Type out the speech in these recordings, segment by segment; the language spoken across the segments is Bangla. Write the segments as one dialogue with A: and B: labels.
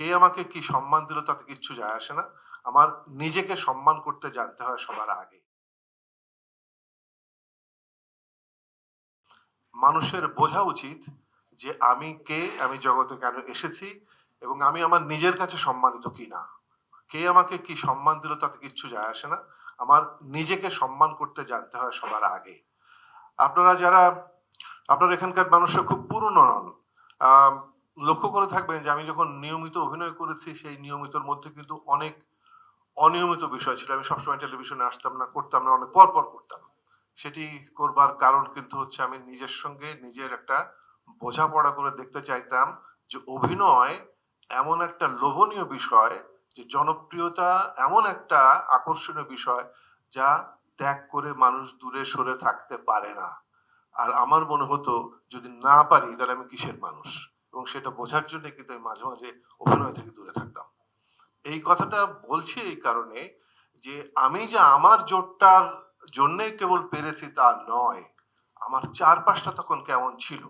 A: কে আমাকে কি সম্মান দিল তাতে কিচ্ছু যায় আসে না। আমার নিজেকে সম্মান করতে জানতে হয় সবার আগে। মানুষের বোঝা উচিত যে আমি কে, আমি জগতে কেন এসেছি এবং আমি আমার নিজের কাছে সম্মানিত কিনা। কে আমাকে কি সম্মান দিল তাতে কিচ্ছু যায় আসে না। আমার নিজেকে সম্মান করতে জানতে হয় সবার আগে। আপনারা যারা, আপনার এখানকার মানুষরা খুব পুরনো নন। লক্ষ্য করে থাকবেন যে আমি যখন নিয়মিত অভিনয় করেছি, সেই নিয়মিতর মধ্যে কিন্তু অনেক অনিয়মিত বিষয় ছিল। আমি সবসময় টেলিভিশনে আসতাম না, করতাম না, অনেক পর পর করতাম। সেটি করবার কারণ কিন্তু হচ্ছে আমি নিজের সঙ্গে নিজের একটা বোঝাপড়া করে দেখতে চাইতাম যে অভিনয় এমন একটা লোভনীয় বিষয়, যে জনপ্রিয়তা এমন একটা আকর্ষণীয় বিষয় যা ত্যাগ করে মানুষ দূরে সরে থাকতে পারে না। আর আমার মনে হতো, যদি না পারি তাহলে আমি কিসের মানুষ? এবং সেটা বোঝার জন্য কিন্তু আমি মাঝে মাঝে অভিনয় থেকে দূরে থাকতাম। এই কথাটা বলছি এই কারণে যে আমি যে আমার জোরটার জন্যই কেবল পেরেছি তা নয়, আমার চারপাশটা তখন কেমন ছিল?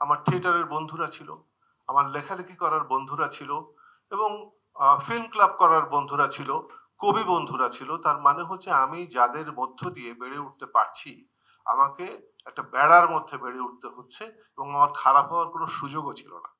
A: আমার থিয়েটারের বন্ধুরা ছিল, আমার লেখালেখি করার বন্ধুরা ছিল এবং ফিল্ম ক্লাব করার বন্ধুরা ছিল, কবি বন্ধুরা ছিল। তার মানে হচ্ছে আমি যাদের মধ্য দিয়ে বেড়ে উঠতে পারছি আমাকে একটা বেড়ার মধ্যে বেড়ে উঠতে হচ্ছে এবং আমার খারাপ হওয়ার কোনো সুযোগও ছিল না।